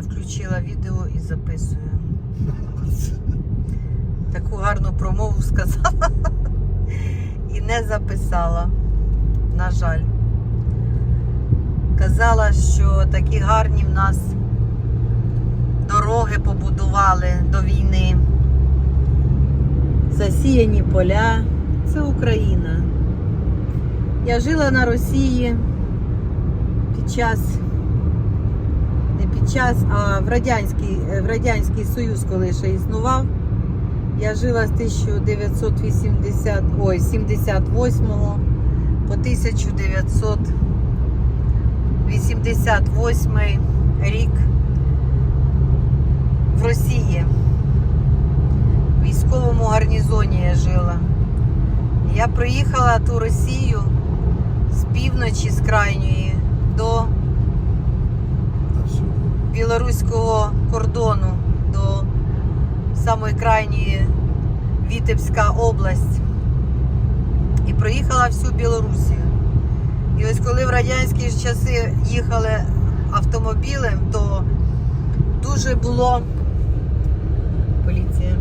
не включила відео і записую. Таку гарну промову сказала і не записала. На жаль. Казала, що такі гарні в нас дороги побудували до війни. Засіяні поля. Це Україна. Я жила на Росії під час, час, а в Радянський, в Радянський Союз, коли ще існував. Я жила з 1980, ой, 78 по 1988 рік в Росії. В військовому гарнізоні я жила. Я приїхала ту Росію з півночі, з крайньої до білоруського кордону, до самої крайньої Вітебська область. І проїхала всю Білорусію. І ось коли в радянські часи їхали автомобілем, то дуже було поліція.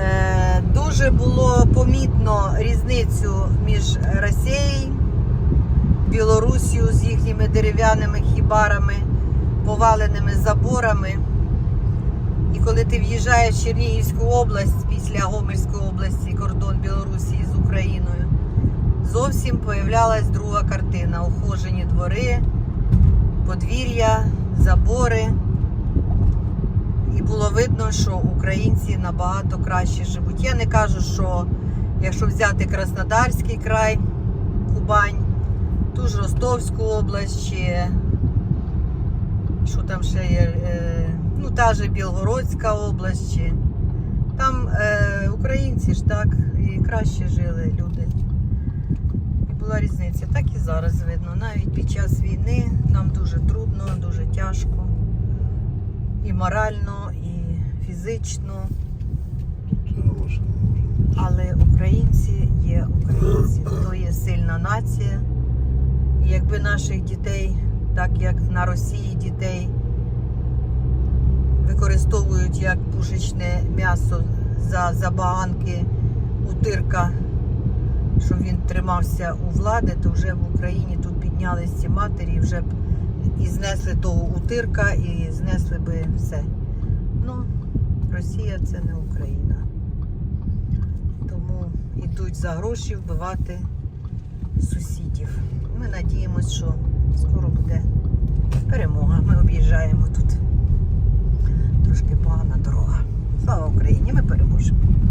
Е, Дуже було помітно різницю між Росією, Білорусію з їхніми дерев'яними хібарами, поваленими заборами. І коли ти в'їжджаєш в Чернігівську область після Гомельської області, кордон Білорусі з Україною, зовсім появлялась друга картина. Ухожені двори, подвір'я, забори. І було видно, що українці набагато краще живуть. Я не кажу, що якщо взяти Краснодарський край, Кубань, ту ж Ростовську область, чи що там ще є, е, ну та же Білгородська область, чи там е, українці ж так і краще жили люди. І була різниця. Так і зараз видно. Навіть під час війни нам дуже трудно, дуже тяжко і морально, і фізично. Але українці є українці, то є сильна нація. Наших дітей, так як на Росії дітей використовують як пушечне м'ясо за забаганки утирка, щоб він тримався у влади, то вже в Україні тут піднялись ці матері, вже б і знесли того утирка, і знесли би все. Ну, Росія це не Україна. Тому йдуть за гроші вбивати сусідів. Ми надіємося, що скоро буде перемога. Ми